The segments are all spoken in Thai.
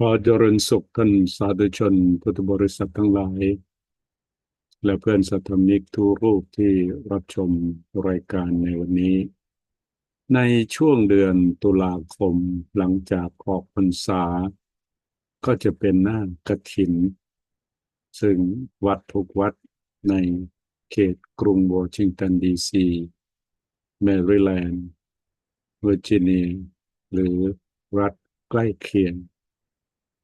ขอเจริญสุขท่านสาธุชนพุทธบริษัททั้งหลาย และเพื่อนสัตมิกทุกรูปที่รับชมรายการในวันนี้ ในช่วงเดือนตุลาคมหลังจากออกพรรษา ก็จะเป็นหน้ากระถิน ซึ่งวัดทุกวัดในเขตกรุงวอชิงตันดีซีแมริแลนด์เวอร์จิเนียหรือรัฐใกล้เคียง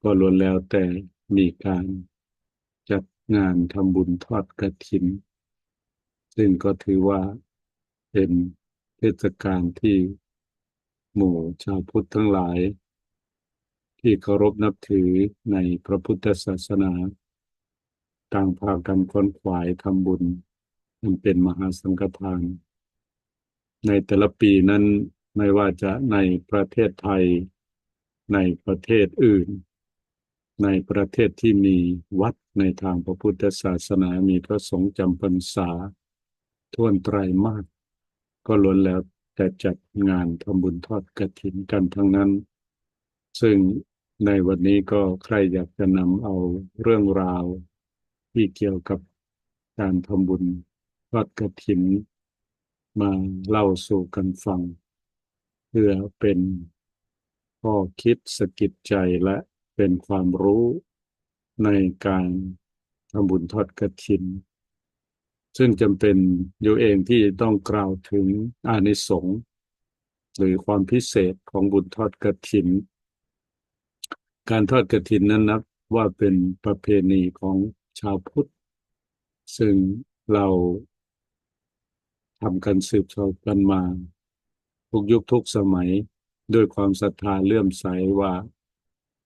ก็ล้วนแล้วแต่มีการจัดงานทำบุญทอดกระถิน ซึ่งก็ถือว่าเป็นเทศกาลที่หมู่ชาวพุทธทั้งหลาย ที่เคารพนับถือในพระพุทธศาสนาต่างพากันควนขวายทำบุญมันเป็นมหาสังฆทาน ในแต่ละปีนั้นไม่ว่าจะในประเทศไทยในประเทศอื่น ในประเทศที่มีวัดในทางพระพุทธศาสนามีพระสงฆ์จำพรรษาท่วนไตรมาสก็ล้วนแล้วแต่จัดงานทำบุญทอดกระถินกันทั้งนั้น ซึ่งในวันนี้ก็ใครอยากจะนำเอาเรื่องราว ที่เกี่ยวกับการทำบุญทอดกระถิน มาเล่าสู่กันฟัง เพื่อเป็นข้อคิดสะกิดใจและ เป็นความรู้ในการทำบุญทอดกระถิน ซึ่งจำเป็นอยู่เองที่ต้องกล่าวถึงอานิสงส์หรือความพิเศษของบุญทอดกระถิน การทอดกระถินนั้นนับว่าเป็นประเพณีของชาวพุทธ ซึ่งเราทำกันสืบทอดกันมา ทุกยุคทุกสมัยด้วยความศรัทธาเลื่อมใสว่า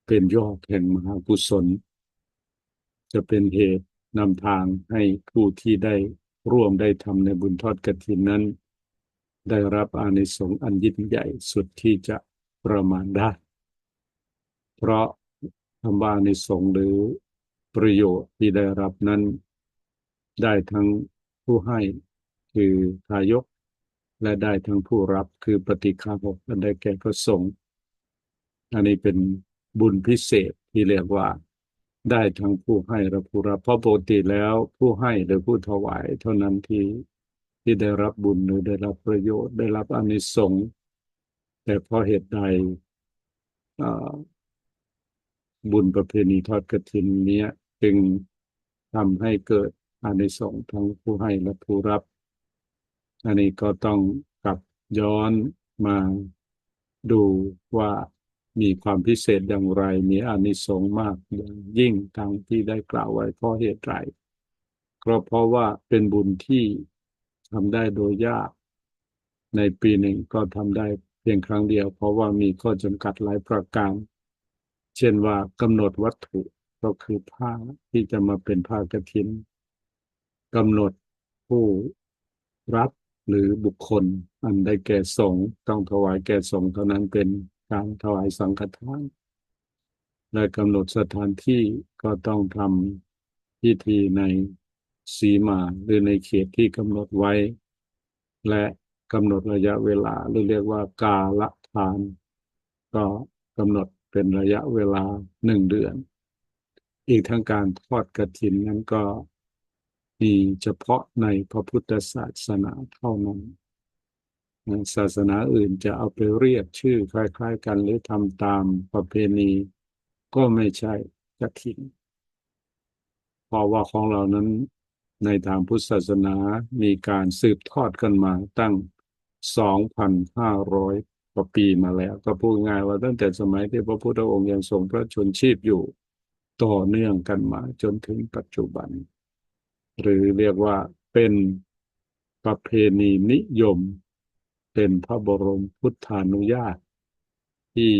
เป็นยอดแห่งมหากุศล จะเป็นเหตุนำทางให้ผู้ที่ได้ร่วมได้ทำในบุญทอดกฐินนั้น ได้รับอานิสงส์อันยิ่งใหญ่สุดที่จะประมาณได้ เพราะคำว่าอานิสงส์หรือประโยชน์ที่ได้รับนั้น ได้ทั้งผู้ให้คือทายก และได้ทั้งผู้รับคือปฏิฆาหกอันได้แก่พระสงฆ์อันนี้เป็น บุญพิเศษที่เรียกว่า ได้ทั้งผู้ให้และผู้รับเพราะปกติแล้วผู้ให้หรือผู้ถวาย เท่านั้นที่ที่ได้รับบุญหรือได้รับประโยชน์ ได้รับอานิสงส์แต่เพราะเหตุใดบุญประเพณีทอดกระถินนี้จึงทำให้เกิดอานิสงส์ทั้งผู้ให้และผู้รับ อันนี้ก็ต้องกลับย้อนมาดูว่า มีความพิเศษอย่างไร มีอานิสงส์มากย,ายิ่งทางที่ได้กล่าวไว้เพราะเหตุไรก็เพราะว่าเป็นบุญที่ทำได้โดยยาก ในปีหนึ่งก็ทำได้เพียงครั้งเดียว เพราะว่ามีข้อจำกัดหลายประการ เช่นว่ากำหนดวัตถุก็คือผ้าที่จะมาเป็นผ้ากระถินกำหนดผู้รับหรือบุคคล อันได้แก่สงต้องถวายแก่สงเท่านั้นเป็น การถวายสังฆทานและกำหนดสถานที่ก็ต้องทำพิธีในสีมาหรือในเขตที่กำหนดไว้ และกำหนดระยะเวลาหรือเรียกว่ากาละทาน ก็กำหนดเป็นระยะเวลาหนึ่งเดือน อีกทั้งการทอดกระถินนั้นก็มีเฉพาะในพระพุทธศาสนาเท่านั้น ศาสนาอื่นจะเอาไปเรียกชื่อคล้าย ๆ กันหรือทำตามประเพณี ก็ไม่ใช่กระถินเพราะว่าของเรานั้นในทางพุทธศาสนามีการสืบทอดกันมาตั้ง 2,500กว่าปีมาแล้ว ก็พูดง่ายว่าตั้งแต่สมัยที่พระพุทธองค์ยังทรงพระชนชีพอยู่ต่อเนื่องกันมาจนถึงปัจจุบัน หรือเรียกว่าเป็นประเพณีนิยม เป็นพระบรมพุทธานุญาต ที่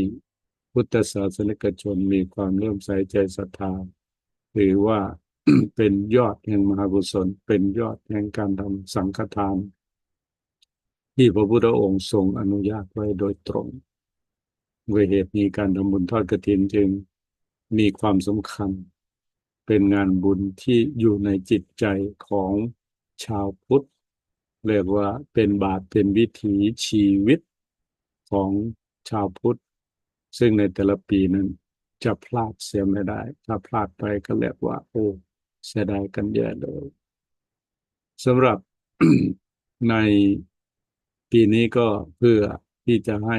พุทธศาสนิกชนมีความเลื่อมใสใจศรัทธาหรือว่าเป็นยอดแห่งมหากุศลเป็นยอดแห่งการทำสังฆทาน ที่พระพุทธองค์ทรงอนุญาตไว้โดยตรงเวเหตุมีการทำบุญทอดกระถินจึงมีความสำคัญ เป็นงานบุญที่อยู่ในจิตใจของชาวพุทธ เรียกว่าเป็นบาทเป็นวิถีชีวิตของชาวพุทธ ซึ่งในแต่ละปีนั้นจะพลาดเสียไม่ได้ ถ้าพลาดไปก็เรียกว่าโอ้เสียดายกันเยอะเลยสำหรับในปีนี้ก็เพื่อที่จะให้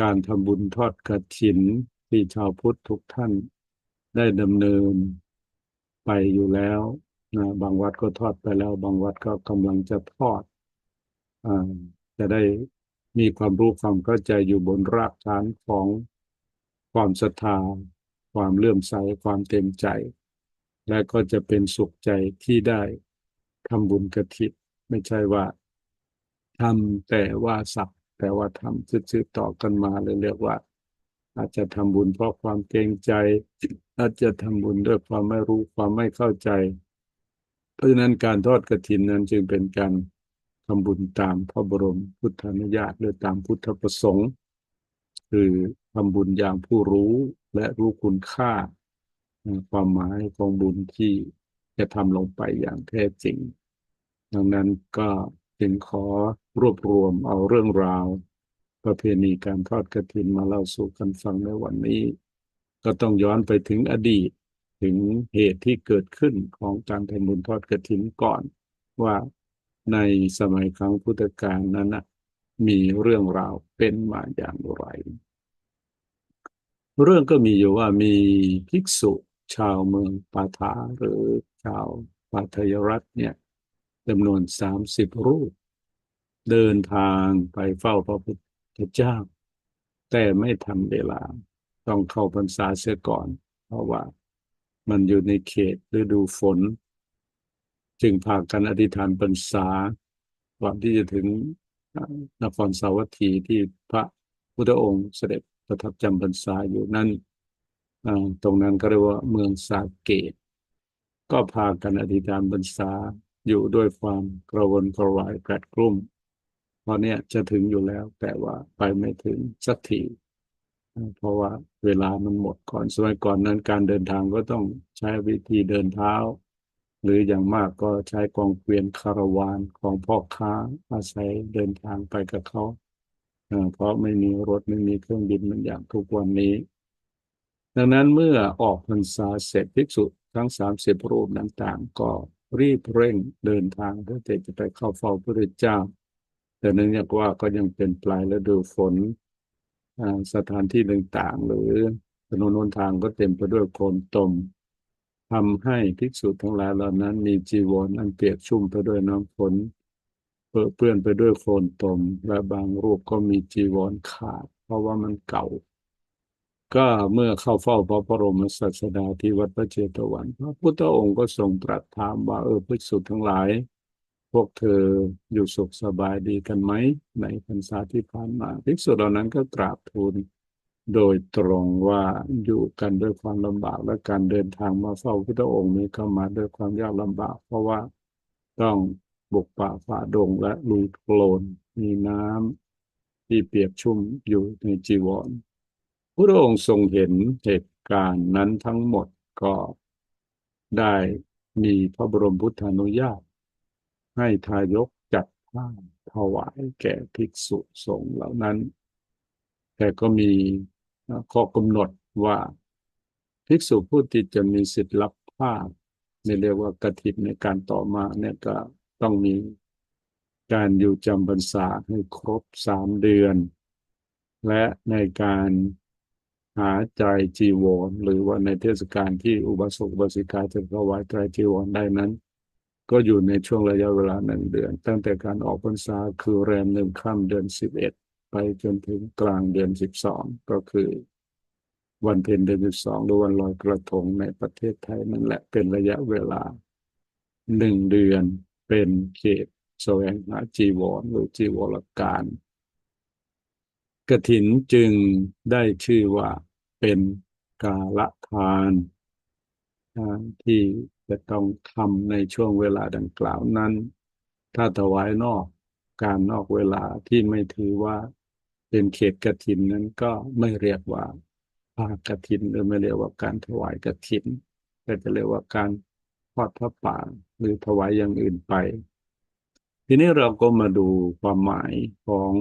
การทำบุญทอดกระถินที่ชาวพุทธทุกท่านได้ดำเนินไปอยู่แล้ว นะบางวัดก็ทอดไปแล้ว บางวัดก็กำลังจะทอดอจะได้มีความรู้ความเข้าใจอยู่บนรากฐานของความศรัทธา ความเลื่อมใสความเต็มใจ และก็จะเป็นสุขใจที่ได้ทำบุญกระถินไม่ใช่ว่าทำแต่ว่าสักแต่ว่าทำซื้อๆต่อกันมาเลยเรียกว่า อาจจะทำบุญเพราะความเกรงใจ อาจจะทำบุญด้วยความไม่รู้ความไม่เข้าใจ เพราะฉะนั้นการทอดกระถินนั้นจึงเป็นการทำบุญตามพระบรมพุทธานุญาตหรือตามพุทธประสงค์ คือทำบุญอย่างผู้รู้และรู้คุณค่าความหมายของบุญที่จะทำลงไปอย่างแท้จริง ดังนั้นก็จึงขอรวบรวมเอาเรื่องราว ประเพณีการทอดกระถินมาเล่าสู่กันฟังในวันนี้ ก็ต้องย้อนไปถึงอดีต ถึงเหตุที่เกิดขึ้นของการทำบุญทอดกระถินก่อนว่าในสมัยครั้งพุทธกาลนั้นนะมีเรื่องราวเป็นมาอย่างไร เรื่องก็มีอยู่ว่ามีภิกษุชาวเมืองปาฐาหรือชาวปาทยรัฐเนี่ยจำนวนสามสิบรูป เดินทางไปเฝ้าพระพุทธเจ้า แต่ไม่ทันเวลา ต้องเข้าพรรษาเสียก่อน เพราะว่า มันอยู่ในเขตฤดูฝน จึงพากันอธิษฐานพรรษาก่อนที่จะถึงนครสาวัตถีที่พระพุทธองค์เสด็จประทับจำพรรษาอยู่นั่นตรงนั้นก็เรียกว่าเมืองสาเกต ก็พากันอธิษฐานพรรษาอยู่ด้วยความกระวนกระวายแกรดกลุ่มพอเนี้ยจะถึงอยู่แล้วแต่ว่าไปไม่ถึงสักที เพราะว่าเวลามันหมดก่อนสมัยก่อนนั้นการเดินทางก็ต้องใช้วิธีเดินเท้า หรืออย่างมากก็ใช้กองเกวียนคาราวานของพ่อค้าอาศัยเดินทางไปกับเขาเพราะไม่มีรถไม่มีเครื่องบินมันอย่างทุกวันนี้ ดังนั้นเมื่อออกพรรษาเสร็จภิกษุทั้งสามสิบรูปต่างๆก็รีบเร่งเดินทางเพื่อจะไปเข้าเฝ้าพระเจ้า แต่เนื่องจากว่าก็ยังเป็นปลายฤดูฝน สถานที่ต่างๆ หรือถนนหนทางก็เต็มไปด้วยโคลนตมทำให้ภิกษุทั้งหลายเหล่านั้นมีจีวรออันเปียกชุ่มไปด้วยน้ำฝนเปื้อนไปด้วยโคลนตม และบางรูปก็มีจีวรขาด เพราะว่ามันเก่า ก็เมื่อเข้าเฝ้าพระบรมศาสดาที่วัดพระเจตวัน พระพุทธองค์ก็ทรงตรัสถามว่าเออภิกษุทั้งหลาย วกเธออยู่สุขสบายดีกันไหม ในพรรษาที่ผ่านมาภิกษุเหล่านั้นก็กราบทูลโดยตรงว่าอยู่กันด้วยความลำบากและการเดินทางมาเฝ้าพระองค์นี้ก็มาด้วยความยากลำบาก เพราะว่าต้องบุกป่าฝ่าดงและลุยโคลนมีน้ำที่เปียกชุ่มอยู่ในจีวรพระองค์ทรงเห็นเหตุการณ์นั้นทั้งหมดก็ได้มีพระบรมพุทธานุญาต ให้ทายกจัดผ้าถวายแก่ภิกษุสงฆ์เหล่านั้น แต่ก็มีข้อกำหนดว่าภิกษุผู้ที่จะมีสิทธิ์รับผ้าในเรียกว่ากฐินในการต่อมาเนี่ยก็ต้องมีการอยู่จำพรรษาให้ครบสามเดือน และในการหาใจจีวรหรือว่าในเทศกาลที่อุบาสกอุบาสิกาจะถวายใจจีวรได้นั้น ก็อยู่ในช่วงระยะเวลาหนึ่งเดือน ตั้งแต่การออกพรรษาคือแรมหนึ่งค่ำเดือนสิบเอ็ดไปจนถึงกลางเดือนสิบสองก็คือ วันเพ็ญเดือนสิบสองหรือวันลอยกระทงในประเทศไทยนั่นแหละเป็นระยะเวลาหนึ่งเดือนเป็นเขตแสวงหาจีวรหรือจีวรการกระถินจึงได้ชื่อว่าเป็นกาละทานที่ จะต้องทำในช่วงเวลาดังกล่าวนั้น ถ้าถวายนอกการนอกเวลาที่ไม่ถือว่าเป็นเขตกระถินนั้นก็ไม่เรียกว่าภาคกระถินหรือไม่เรียกว่าการถวายกระถินแต่จะเรียกว่าการทอดพระป่าหรือถวายอย่างอื่นไป ทีนี้เราก็มาดูความหมายของ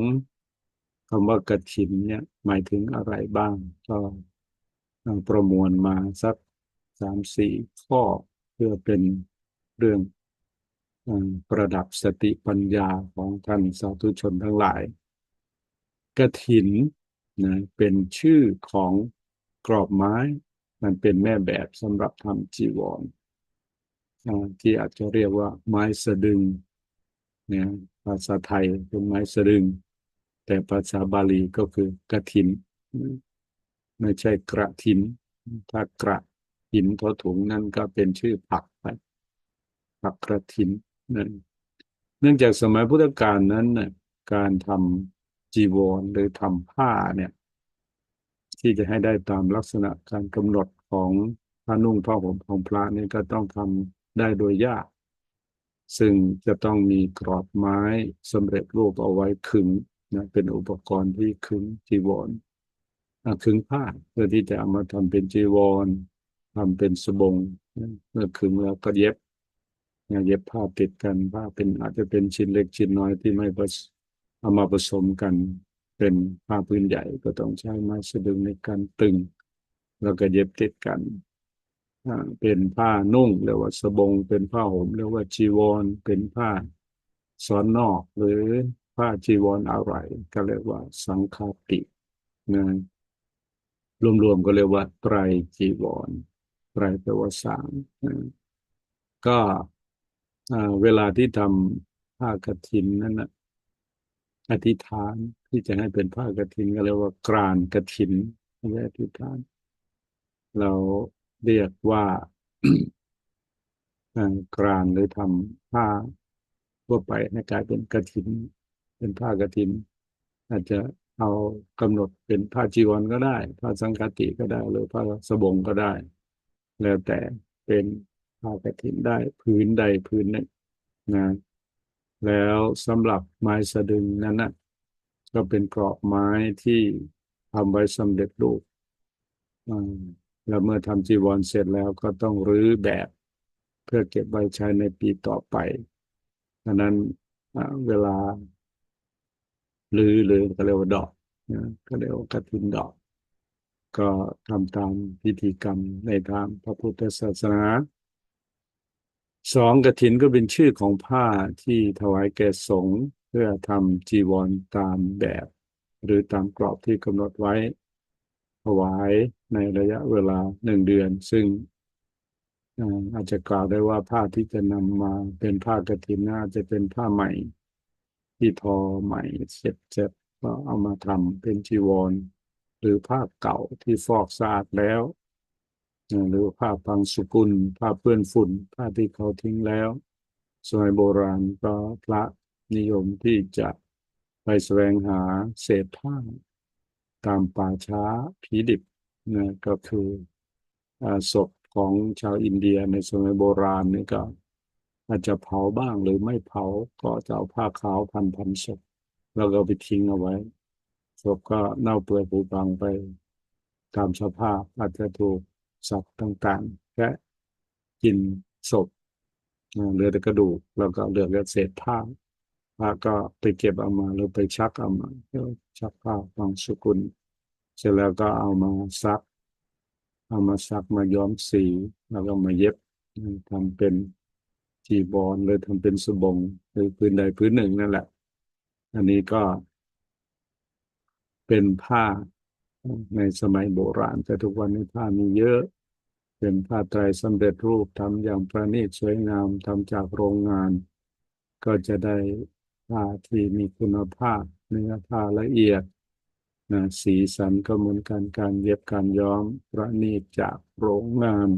คำว่ากระถินเนี่ยหมายถึงอะไรบ้าง ก็ประมวลมาสักสามสี่ข้อ เพื่อเป็นเรื่องประดับสติปัญญาของท่านสาธุชนทั้งหลายกฐินนะเป็นชื่อของกรอบไม้ มันเป็นแม่แบบสำหรับทำจีวรที่อาจจะเรียกว่าไม้สะดึงนี่ยภาษาไทยเป็นไม้สะดึง แต่ภาษาบาลีก็คือกฐิน ไม่ใช่กระถิน ถ้ากระ ถินทอถุงนั่นก็เป็นชื่อผักไปผักกระถินนั่นเนื่องจากสมัยพุทธกาลนั้นน่ะการทำจีวรหรือทำผ้าเนี่ย ที่จะให้ได้ตามลักษณะการกำหนดของผ้านุ่งผ้าห่มของพระนี่ก็ต้องทำได้โดยยาก ซึ่งจะต้องมีกรอบไม้สำเร็จรูปเอาไว้ขึงนะเป็นอุปกรณ์ที่ขึงจีวรขึงผ้าเพื่อที่จะเอามาทำเป็นจีวร ทำเป็นสบงเมื่อขึงแล้วก็เย็บนเย็บผ้าติดกันผ้าเป็นอาจจะเป็นชิ้นเล็กชิ้นน้อยที่ไม่ผสเอามาผสมกัน เป็นผ้าพื้นใหญ่ก็ต้องใช้ไม้สะดึงในการตึง แล้วก็เย็บติดกันเป็นผ้านุ่งเรียกว่าสบง เป็นผ้าห่มเรียกว่าจีวร เป็นผ้าซ้อนนอก หรือผ้าจีวรอะไรก็เรียกว่าสังฆาตินะรวมๆก็เรียกว่าไตรจีวร ไตรแปลว่าสามก็เวลาที่ทำผ้ากฐินนั่นนะอธิษฐานที่จะให้เป็นผ้ากฐินก็เรียกว่ากรานกฐินไม่ใช่อธิษฐาน เราเรียกว่ากรานหรือทำผ้าทั่วไปให้กลายเป็นกฐิน เป็นผ้ากฐิน อาจจะเอากำหนดเป็นผ้าจีวรก็ได้ ผ้าสังฆติก็ได้ หรือผ้าสบงก็ได้ แล้วแต่เป็นผ้ากฐินได้พื้นใดพื้นหนึ่งนะแล้วสำหรับไม้สะดึงนั้นนะก็เป็นกรอบไม้ที่ทำไว้สำเร็จรูปแล้วเมื่อทำจีวรเสร็จแล้วก็ต้องรื้อแบบ เพื่อเก็บไว้ใช้ในปีต่อไปดังนั้นเวลารื้อหรือก็เรียกว่าดอกนะก็เรียกว่ากฐินดอก ก็ทำตามพิธีกรรมในทางพระพุทธศาสนาสองกฐินก็เป็นชื่อของผ้าที่ถวายแก่สงฆ์เพื่อทำจีวรตามแบบ หรือตามกรอบที่กำหนดไว้ ถวายในระยะเวลาหนึ่งเดือน ซึ่งอาจจะกล่าวได้ว่าผ้าที่จะนำมาเป็นผ้ากฐินน่าจะเป็นผ้าใหม่ ที่ทอใหม่เสร็จเสร็จก็เอามาทำเป็นจีวร หรือผ้าเก่าที่ฟอกสะอาดแล้ว หรือผ้าพังสุกุลผ้าเปื้อนฝุ่นผ้าที่เขาทิ้งแล้ว สมัยโบราณก็พระนิยมที่จะไปแสวงหาเศษผ้า ตามป่าช้าผีดิบนะก็คือศพของชาวอินเดียในสมัยโบราณนี่ก็อาจจะเผาบ้างหรือไม่เผาก็จะเอาผ้าขาวพันพันศพแล้วก็ไปทิ้งเอาไว้ ศพก็เน่าเปื่อยผุพังไปตามสภาพอาจจะถูกสัตว์ต่างๆแค่กินศพเหลือแต่กระดูกแล้วก็เหลือแต่เศษผ้าผ้าก็ไปเก็บเอามาหรือไปชักเอามาชักผ้าบางสกุล เสร็จแล้วก็เอามาซัก เอามาซักมาย้อมสีแล้วก็มาเย็บทำเป็นจีบอลหรือทำเป็นสบงหรือพื้นใดพื้นหนึ่งนั่นแหละ อันนี้ก็ เป็นผ้าในสมัยโบราณ แต่ทุกวันนี้ผ้ามีเยอะ เป็นผ้าไตรสำเร็จรูปทำอย่างประณีตสวยงามทำจากโรงงาน ก็จะได้ผ้าที่มีคุณภาพเนื้อผ้าละเอียดนะสีสันก็เหมือนกันการเย็บการย้อมประณีตจากโรงงาน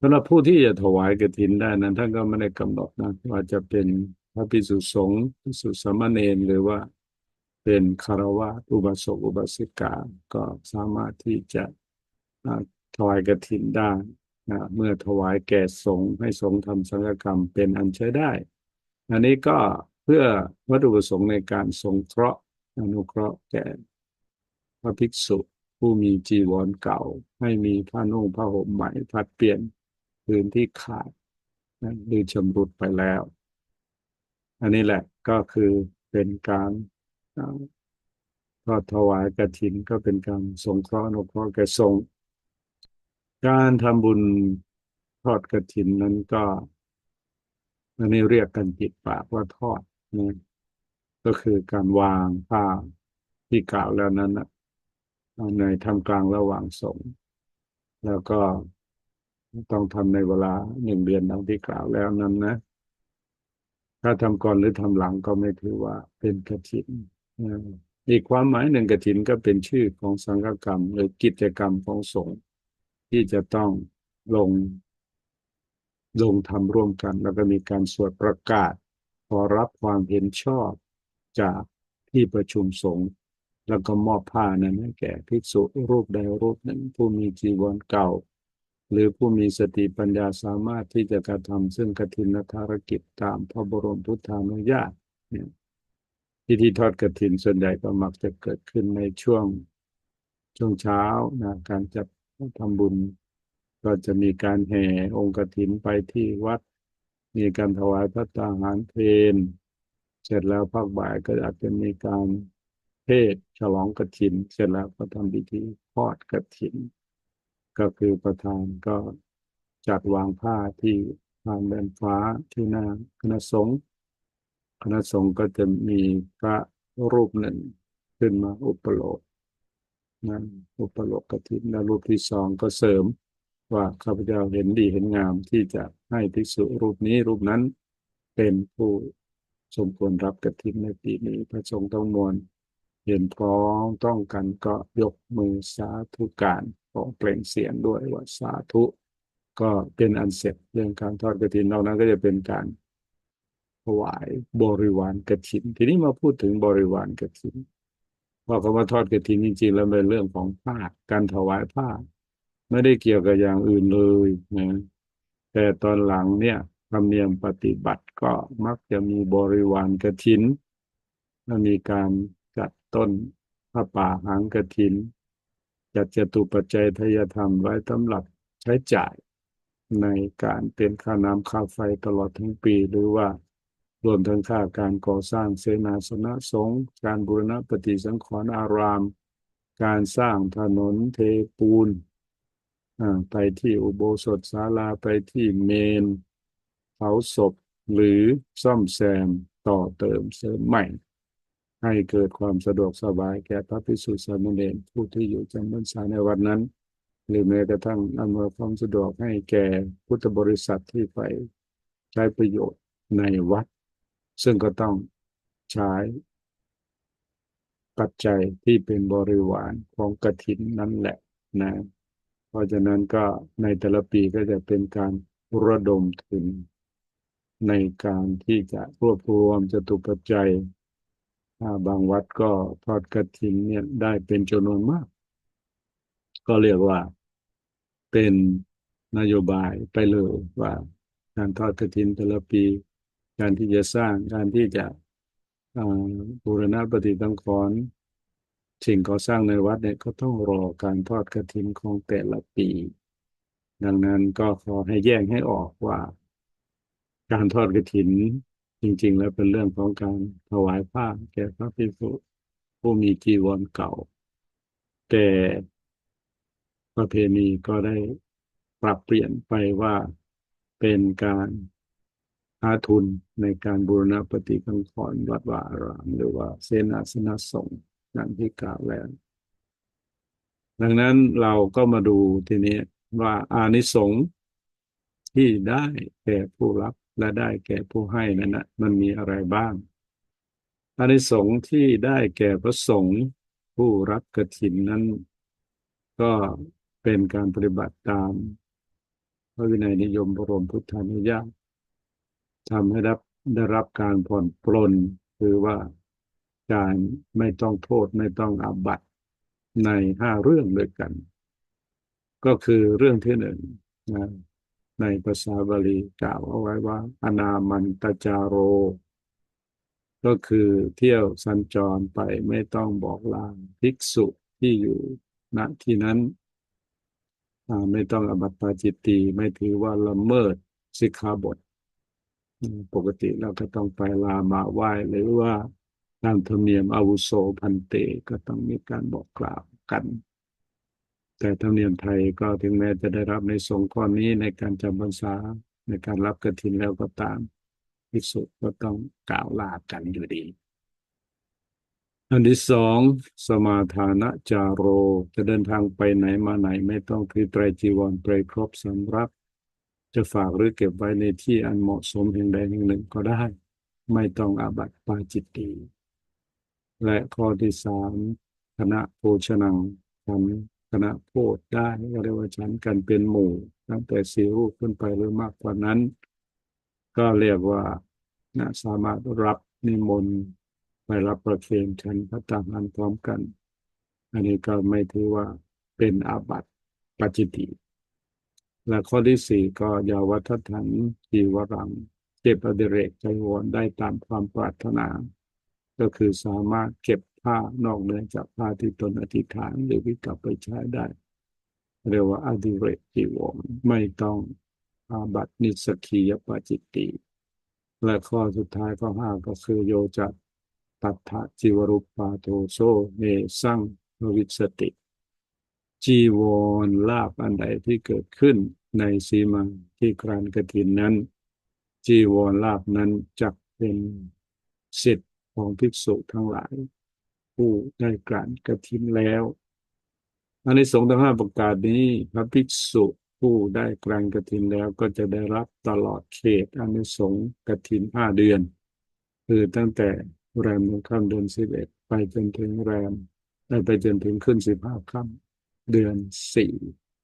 สำหรับผู้ที่จะถวายกฐินได้นั้นท่านก็ไม่ได้กำหนดนะว่าจะเป็นพระภิกษุสงฆ์ภิกษุสามเณรหรือว่า เป็นคารวะอุบาสกอุบาสิกา ก็สามารถที่จะถวายกฐินได้นะเมื่อถวายแก่สงฆ์ให้สงฆ์ทำสังฆกรรมเป็นอันใช้ได้ อันนี้ก็เพื่อวัตถุประสงค์ในการสงเคราะห์อนุเคราะห์แก่พระภิกษุผู้มีจีวรเก่า ให้มีผ้านุ่งผ้าห่มใหม่ผัดเปลี่ยนพื้นที่ขาดหรือชำรุดไปแล้ว อันนี้แหละก็คือเป็นการ ทอดถวายกฐินก็เป็นการสงเคราะห์อนุเคราะห์แก่สงฆ์การทำบุญทอดกฐินนั้นก็อันนี้เรียกกันจิตปากว่าทอดนะก็คือการวางผ้าที่กล่าวแล้วนั้นนะในทำกลางระหว่างสงฆ์แล้วก็ต้องทำในเวลาหนึ่งเดือนดังที่กล่าวแล้วนั้นนะ ถ้าทำก่อนหรือทำหลังก็ไม่ถือว่าเป็นกฐินน อีกความหมายหนึ่งกฐินก็เป็นชื่อของสังฆกรรม หรือกิจกรรมของสงฆ์ที่จะต้องลง ลงทำร่วมกัน แล้วก็มีการสวดประกาศ ขอรับความเห็นชอบจากที่ประชุมสงฆ์แล้วก็มอบผ้านั้นให้แก่ภิกษุรูปใดรูปหนึ่งผู้มีจีวรเก่า หรือผู้มีสติปัญญาสามารถที่จะกระทำซึ่งกฐินภารกิจตามพระบรมพุทธานุญาตเนี่ย พิธีทอดกฐินส่วนใหญ่ก็มักจะเกิดขึ้นในช่วงช่วงเช้านะการจัดทำบุญ ก็จะมีการแห่องค์กฐินไปที่วัด มีการถวายพระตาหารเพลเสร็จแล้วภาคบ่ายก็อาจจะมีการเทศฉลองกฐิน เสร็จแล้วก็ทำพิธีทอดกฐิน ก็คือประธานก็จัดวางผ้าที่ทางแดนฟ้าที่หน้าคณะสงฆ์ คณะสงฆ์ก็จะมีพระรูปหนึ่งขึ้นมาอุปโลกนั้นอุปโลกกฐินและรูปที่สองก็เสริมว่าข้าพเจ้าเห็นดีเห็นงามที่จะให้ภิกษุรูปนี้รูปนั้นเป็นผู้สมควรรับกฐินในปีนี้พระสงฆ์ต้องมวลเห็นพร้องต้องกันก็ยกมือสาธุการของเปล่งเสียงด้วยว่าสาธุ ก็เป็นอันเสร็จเรื่องการทอดกฐินนอกนั้นก็จะเป็นการ วายบริวารกฐิน ทีนี้มาพูดถึงบริวารกฐินว่าคำว่าทอดกฐินจริงๆแล้วเป็นเรื่องของผ้าการถวายผ้าไม่ได้เกี่ยวกับอย่างอื่นเลยนะแต่ตอนหลังเนี่ยธรรมเนียมปฏิบัติก็มักจะมีบริวารกฐินและมีการจัดต้นพระป่าหางกฐิน จัดจตุปัจจัยทยธรรมไว้สำหรับใช้จ่ายในการเป็นค่าน้ำค่าไฟตลอดทั้งปีหรือว่า รวมทั้งค่าการก่อสร้างเสนาสนะสงฆ์การบูรณะปฏิสังขรณ์อาราม การสร้างถนนเทปูนไปที่อุโบสถศาลาไปที่เมนเผาศพหรือซ่อมแซมต่อเติมเสริมใหม่ ให้เกิดความสะดวกสบายแก่พระภิกษุสามเณรผู้ที่อยู่จำพรรษาในวันนั้น หรือแม้กระทั่งอำนวยความสะดวกให้แก่พุทธบริษัทที่ไปใช้ประโยชน์ในวัด ซึ่งก็ต้องใช้ปัจจัยที่เป็นบริวารของกฐินนั่นแหละนะ เพราะฉะนั้นก็ในแต่ละปีก็จะเป็นการระดมทุนในการที่จะรวบรวมจตุปัจจัย บางวัดก็ทอดกฐินเนี่ยได้เป็นจำนวนมาก ก็เรียกว่าเป็นนโยบายไปเลยว่าการทอดกฐินแต่ละปี การที่จะสร้างการที่จะบูรณะปฏิสังขรณ์สิ่งก่อสร้างในวัดเนี่ยก็ต้องรอการทอดกฐินของแต่ละปี ดังนั้นก็ขอให้แยกให้ออกว่า การทอดกฐินจริง ๆ แล้วเป็นเรื่องของการถวายผ้าแก่พระภิกษุผู้มีจีวรเก่า แต่ประเพณีก็ได้ปรับเปลี่ยนไปว่าเป็นการ หาทุนในการบูรณะปฏิสังขรณ์วัดวาอาราม หรือว่าเสนาสนะสงฆ์ดังที่กล่าวแล้ว ดังนั้นเราก็มาดูทีนี้ว่าอานิสงส์ที่ได้แก่ผู้รับและได้แก่ผู้ให้นั้นนะมันมีอะไรบ้าง อานิสงส์ที่ได้แก่พระสงฆ์ผู้รับกฐินนั้น ก็เป็นการปฏิบัติตาม พระวินัยนิยมบรมพุทธานุญาต ทำให้รับได้รับการผ่อนปลนคือว่าการไม่ต้องโทษไม่ต้องอาบัตในห้าเรื่องด้วยกัน ก็คือเรื่องที่หนึ่งนะในภาษาบาลีกล่าวเอาไว้ว่า อนามันตจาโร ก็คือเที่ยวสัญจรไปไม่ต้องบอกลาภิกษุที่อยู่ณที่นั้นไม่ต้องอบัตปาจิตตีไม่ถือว่าละเมิดสิกขาบท ปกติเราก็ต้องไปลามาไหว้หรือว่าตามธรรมเนียมอาวุโสพันเตก็ต้องมีการบอกกล่าวกัน แต่ธรรมเนียมไทยก็ถึงแม้จะได้รับในสงฆ์ข้อนี้ในการจำพรรษาในการรับกฐินแล้วก็ตามภิกษุก็ต้องกล่าวลากันอยู่ดี อันที่สองสมาทานะจาโร จะเดินทางไปไหนมาไหนไม่ต้องถือไตรจีวรไปครบสำรับ จะฝากหรือเก็บไว้ในที่อันเหมาะสมแห่งใดแห่งหนึ่งก็ได้ ไม่ต้องอาบัติปาจิตตี และข้อที่สามคณะโภชนังฉันคณะโพธได้ก็เรียกว่าฉันกันเป็นหมู่ ตั้งแต่สี่รูปขึ้นไปหรือมากกว่านั้น ก็เรียกว่านะสามารถรับนิมนต์ไปรับประเคนฉันพระตามอันพร้อมกัน อันนี้ก็ไม่ถือว่าเป็นอาบัติปาจิตติ และข้อที่สี่ก็ยาวัฒถังจีวรังเก็บอดิเรกใจวรได้ตามความปรารถนา ก็คือสามารถเก็บผ้านอกเหนือจากผ้าที่ตนอธิษฐานหรือวิกลับไปใช้ได้ เรียกว่าอดิเรกจีวรไม่ต้องอาบัตินิสกียปาจิตติ และข้อสุดท้ายข้อห้าก็คือโยจัตตัทธจิวรุปปาโทโซเมสังวิสติ จีวรลาบอันใดที่เกิดขึ้นในสีมังที่กรานกระถินนั้น จีวรลาบนั้นจักเป็นสิทธิ์ของภิกษุทั้งหลาย ผู้ได้กรานกระถินแล้วอันในสงส์ทั้งห้าประกาศนี้พระภิกษุผู้ได้กรานกระถินแล้วก็จะได้รับตลอดเขตอันในสงส์กระถินห้าเดือน คือตั้งแต่แรมหนึ่งค่ำเดือนสิบเอ็ดไปจนถึงแรมไปจนถึงขึ้นสิบห้าค่ำ เดือนสี่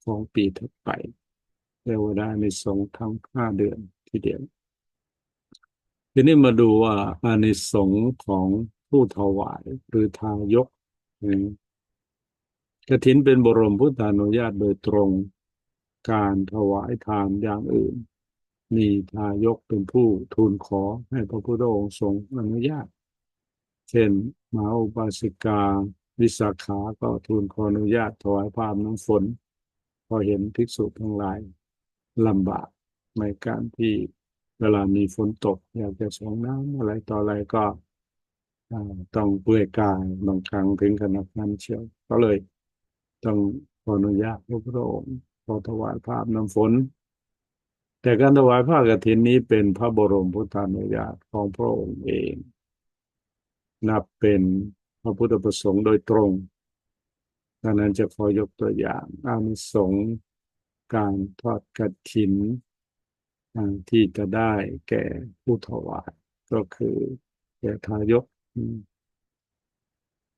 ของปีถัดไปเรียกว่าได้ในสงทั้งห้าเดือนทีเดียว ทีนี้มาดูว่าอานิสงส์ของผู้ถวายหรือทายกกฐินเป็นบรมพุทธานุญาตโดยตรงการถวายทานอย่างอื่น มีทายกเป็นผู้ทูลขอให้พระพุทธองค์ทรงอนุญาต เช่นมหาอุบาสิกา วิสาขาก็ทูลขออนุญาตถวายภาพน้ำฝน พอเห็นภิกษุทั้งหลายลำบากในการที่เวลามีฝนตก อยากจะส่งน้ำอะไรต่ออะไรก็ต้องเปลือยกายบางครั้งถึงขนาดนั้นเชียว ก็เลยต้องขออนุญาตพระพุทธองค์ขอถวายภาพน้ำฝน แต่การถวายผ้ากฐินนี้เป็นพระบรมพุทธานุญาตของพระองค์เอง นับเป็น ระพุทธประสงค์โดยตรงดังนั้นจะขอยกตัวอย่างอานิสงส์การทอดกฐินที่จะได้แก่ผู้ถวายก็คือแก่ทายก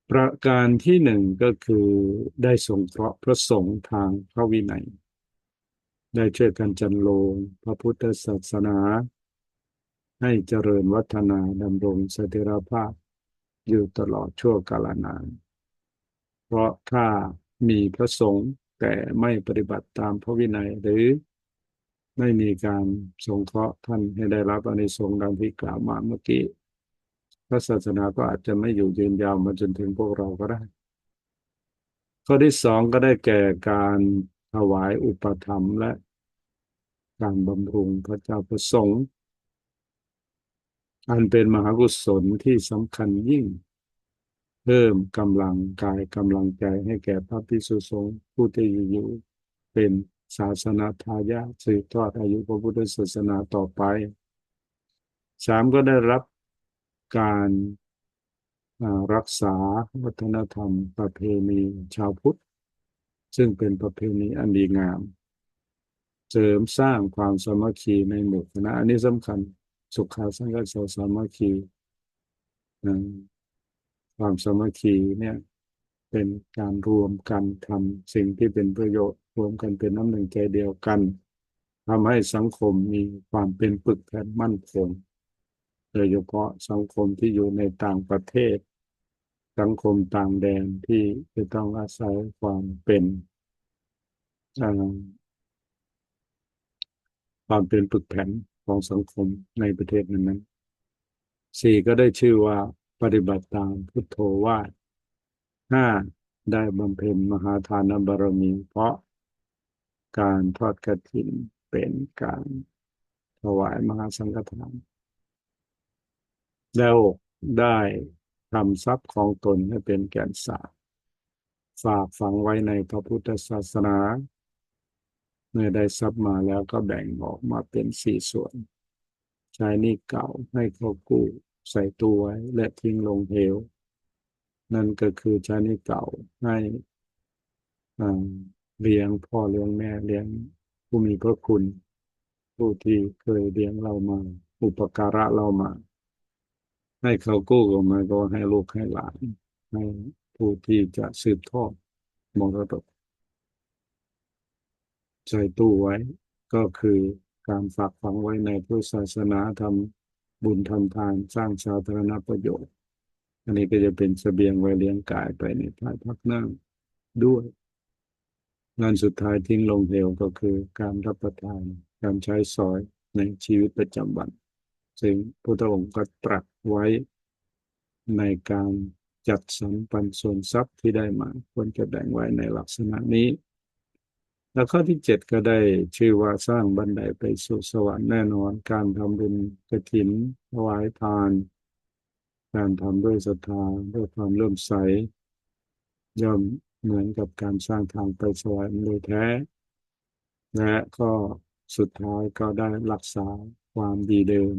ประการที่หนึ่งก็คือได้สงเคราะห์พระสงฆ์ทางพระวินัย ได้ช่วยกันจันโลงพระพุทธศาสนา ให้เจริญวัฒนาดำรงสถิรภาพ อยู่ตลอดชั่วกาลนาน เพราะถ้ามีพระสงฆ์แต่ไม่ปฏิบัติตามพระวินัยหรือไม่มีการสงเคราะห์ท่านให้ได้รับอานิสงส์ดังที่กล่าวมาเมื่อกี้พระศาสนาก็อาจจะไม่อยู่ยืนยาวมาจนถึงพวกเราก็ได้ ข้อที่สองก็ได้แก่การถวายอุปธรรมและการบำรุงพระเจ้าประสงค์ อันเป็นมหากุศลที่สำคัญยิ่ง เพิ่มกำลังกายกำลังใจให้แก่พระภิกษุสงฆ์ผู้ที่อยู่เป็นศาสนาทายาสืบทอดอายุพระพุทธศาสนาต่อไปสามก็ได้รับการรักษาวัฒนธรรมประเพณีชาวพุทธ ซึ่งเป็นประเพณีอันดีงาม เสริมสร้างความสมัคคีในหมู่คณะอันนี้สำคัญ สุขาสังกัสสามัคคีความสามัคคีเนี่ย เป็นการรวมกันทำสิ่งที่เป็นประโยชน์รวมกันเป็นน้ำหนึ่งใจเดียวกันทำให้สังคมมีความเป็นปึกแผ่นมั่นคงโดยเฉพาะสังคมที่อยู่ในต่างประเทศ สังคมต่างแดนที่จะต้องอาศัยความเป็นความเป็นปึกแผ่น ของสังคมในประเทศนั้นๆสี่ก็ได้ชื่อว่าปฏิบัติตามพุทโธวาทห้าได้บำเพ็ญมหาทานบารมีเพราะการทอดกระถินเป็นการถวายมหาสังฆทานแล้วได้ทำทรัพย์ของตนให้เป็นแก่นสารฝากฝังไว้ในพระพุทธศาสนา เมื่อได้ทรัพย์มาแล้วก็แบ่งออกมาเป็นสี่ส่วน ใช้นี่เก่าให้เขากู้ใส่ตัวไว้และทิ้งลงเหว นั่นก็คือใช้นี่เก่าให้เลี้ยงพ่อเลี้ยงแม่เลี้ยงผู้มีพระคุณ ผู้ที่เคยเลี้ยงเรามา อุปการะเรามา ให้เขากู้ออกมาก็ให้ลูกให้หลานให้ผู้ที่จะสืบทอดมรดก ใจตู้ไว้ ก็คือการฝากฝังไว้ในพุทธศาสนาทำบุญทำทานสร้างสาธารณประโยชน์ อันนี้ก็จะเป็นสเสบียงไว้เลี้ยงกายไปในภายภาคหน้าด้วยงานสุดท้ายทิ้งลงเหวก็คือการรับประทาน การใช้สอยในชีวิตประจำวัน ซึ่งพระองค์ก็ตรัสไว้ในการจัดสรรปันส่วนทรัพย์ที่ได้มาควรจะแบ่งไว้ในลักษณะนี้ แล้วข้อที่เจ็ดก็ได้ชื่อว่าสร้างบันไดไปสู่สวรรค์แน่นอน การทำบุญกระถินถวายทาน การทำด้วยศรัทธาด้วยความเริ่มใส ย่อมเหมือนกับการสร้างทางไปสวรรค์โดยแท้ และก็สุดท้ายก็ได้รักษาความดีเดิม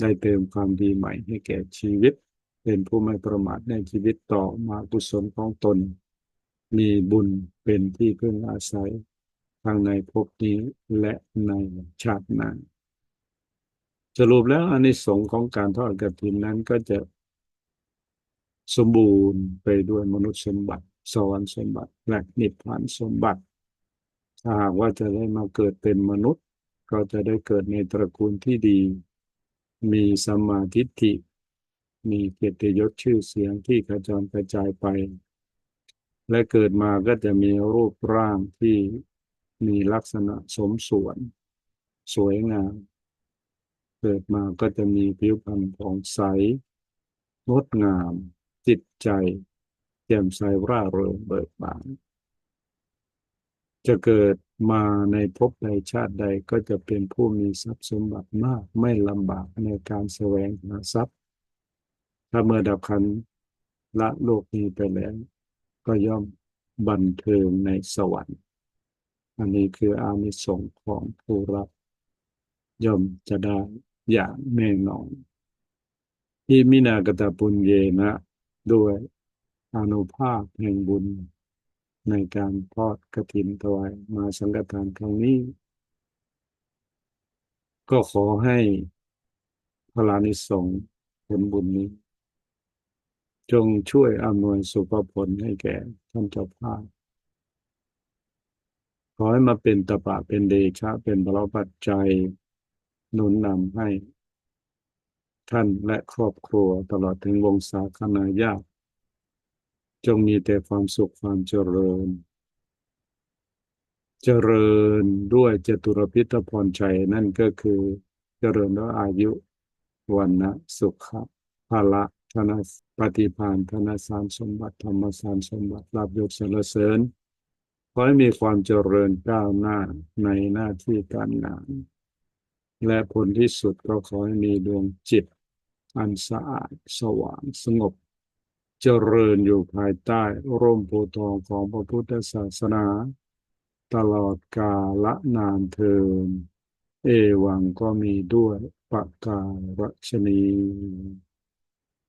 ได้เติมความดีใหม่ให้แก่ชีวิต เป็นผู้ไม่ประมาทในชีวิตต่อมากุศลของตน มีบุญเป็นที่พึ่งอาศัยทั้งในภพนี้และในชาติหน้าสรุปแล้วอานิสงส์ของการทอดกระถินนั้นก็จะสมบูรณ์ไปด้วยมนุษย์สมบัติ สวรรค์สมบัติ และนิพพานสมบัติ ถ้าหากว่าจะได้มาเกิดเป็นมนุษย์ ก็จะได้เกิดในตระกูลที่ดี มีสัมมาทิฏฐิมีเกียรติยศชื่อเสียงที่กระจรกระจายไป และเกิดมาก็จะมีรูปร่างที่มีลักษณะสมส่วน สวยงาม เกิดมาก็จะมีผิวพรรณผ่องใสงดงาม จิตใจแจ่มใสร่าเริงเบิกบาน จะเกิดมาในภพใดชาติใดก็จะเป็นผู้มีทรัพย์สมบัติมากไม่ลำบากในการแสวงหาทรัพย์ ถ้าเมื่อดับขันละโลกนี้ไปแล้ว ก็ย่อมบันเทิงในสวรรค์ อันนี้คืออานิสงส์ของผู้รับ ย่อมจะได้อย่างแน่นอนที่มินากตาปุญเยนะด้วยอนุภาพแห่งบุญ ในการทอดกระถินถวายมาสังฆทานครั้งนี้ ก็ขอให้พลานิสงผลบุญนี้ จงช่วยอำนวยสุภผลให้แก่ท่านเจ้าภาพขอให้มาเป็นตปะเป็นเดชะ เป็นบรปัจจัยหนุนนำให้ ท่านและครอบครัวตลอดถึงวงศาคณาญาติจงมีแต่ความสุขความเจริญ เจริญด้วยจตุรพิทพรชัยนั่นก็คือ เจริญด้วยอายุวันนะสุขะภละ ธนปฏิพานธนสารสมบัติธรรมสารสมบัติลาบยศสรรเสริญขอให้มีความเจริญก้าวหน้าในหน้าที่การงาน และผลที่สุดก็ขอให้มีดวงจิต อันสะอาดสว่างสงบ เจริญอยู่ภายใต้ร่มโพทองของพระพุทธศาสนา ตลอดกาละนานเทินเอวังก็มีด้วยประการรัชนี